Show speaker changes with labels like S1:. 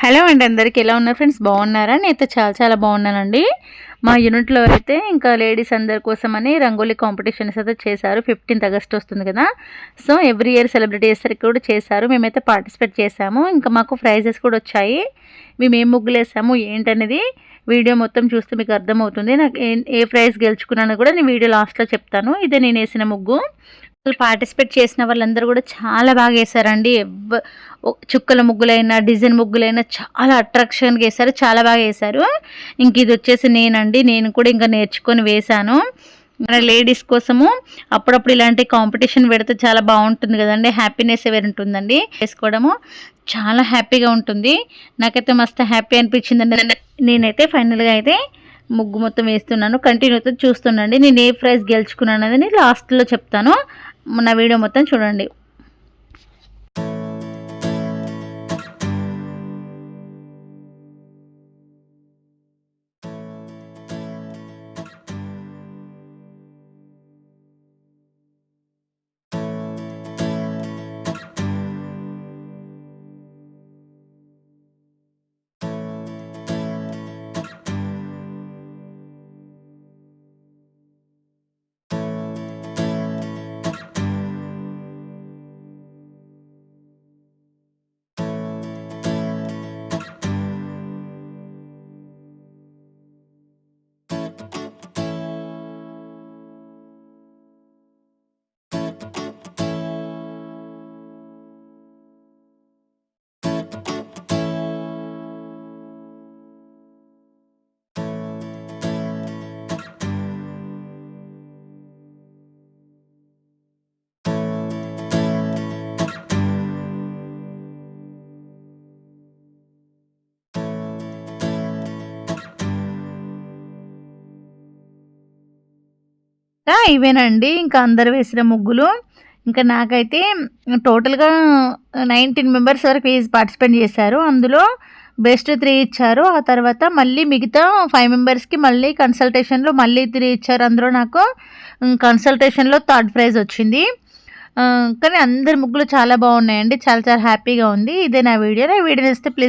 S1: Hello అండి అందరికీ ఎలా ఉన్నారు ఫ్రెండ్స్? బాగున్నారా? నేనైతే చాలా చాలా బాగున్నానండి. మా యూనిట్లో అయితే ఇంకా లేడీస్ అందరి కోసమని రంగోలీ కాంపిటీషన్స్ అయితే చేశారు. ఫిఫ్టీన్త్ ఆగస్ట్ వస్తుంది కదా. సో ఎవ్రీ ఇయర్ సెలబ్రేట్ చేసరికి కూడా చేశారు. మేమైతే పార్టిసిపేట్ చేశాము. ఇంకా మాకు ప్రైజెస్ కూడా వచ్చాయి. మేము ఏం ముగ్గులు వేసాము ఏంటనేది వీడియో మొత్తం చూస్తే మీకు అర్థమవుతుంది. నాకు ఏ ఏ ప్రైజ్ గెలుచుకున్నాను కూడా నేను వీడియో లాస్ట్లో చెప్తాను. ఇదే నేను వేసిన ముగ్గు. పార్టిసిపేట్ చేసిన వాళ్ళందరూ కూడా చాలా బాగా వేశారండి చుక్కల ముగ్గులైనా డిజైన్ ముగ్గులైనా చాలా అట్రాక్షన్గా వేశారు చాలా బాగా వేశారు ఇంక ఇది వచ్చేసి నేనండి. నేను కూడా ఇంకా నేర్చుకొని వేశాను మన లేడీస్ కోసము అప్పుడప్పుడు ఇలాంటి కాంపిటీషన్ పెడితే చాలా బాగుంటుంది కదండి. హ్యాపీనెస్ వేరు ఉంటుందండి. వేసుకోవడము చాలా హ్యాపీగా ఉంటుంది. నాకైతే మస్తు హ్యాపీ అనిపించిందండి. నేనైతే ఫైనల్గా అయితే ముగ్గు మొత్తం వేస్తున్నాను. కంటిన్యూతో చూస్తుండండి నేను ఏ ప్రైజ్ గెలుచుకున్నాను అనేది లాస్ట్లో చెప్తాను. నా వీడియో మొత్తం చూడండి. ఇవేనండి. ఇంకా అందరు వేసిన ముగ్గులు. ఇంకా నాకైతే టోటల్గా నైన్టీన్ మెంబర్స్ వరకు పార్టిసిపేట్ చేశారు. అందులో బెస్ట్ త్రీ ఇచ్చారు. ఆ తర్వాత మళ్ళీ మిగతా ఫైవ్ మెంబర్స్కి మళ్ళీ కన్సల్టేషన్లో మళ్ళీ త్రీ ఇచ్చారు. అందులో నాకు కన్సల్టేషన్లో థర్డ్ ప్రైజ్ వచ్చింది. కానీ అందరి ముగ్గులు చాలా బాగున్నాయండి. చాలా చాలా హ్యాపీగా ఉంది. ఇదే నా వీడియో. నా వీడియో నచ్చితే ప్లీజ్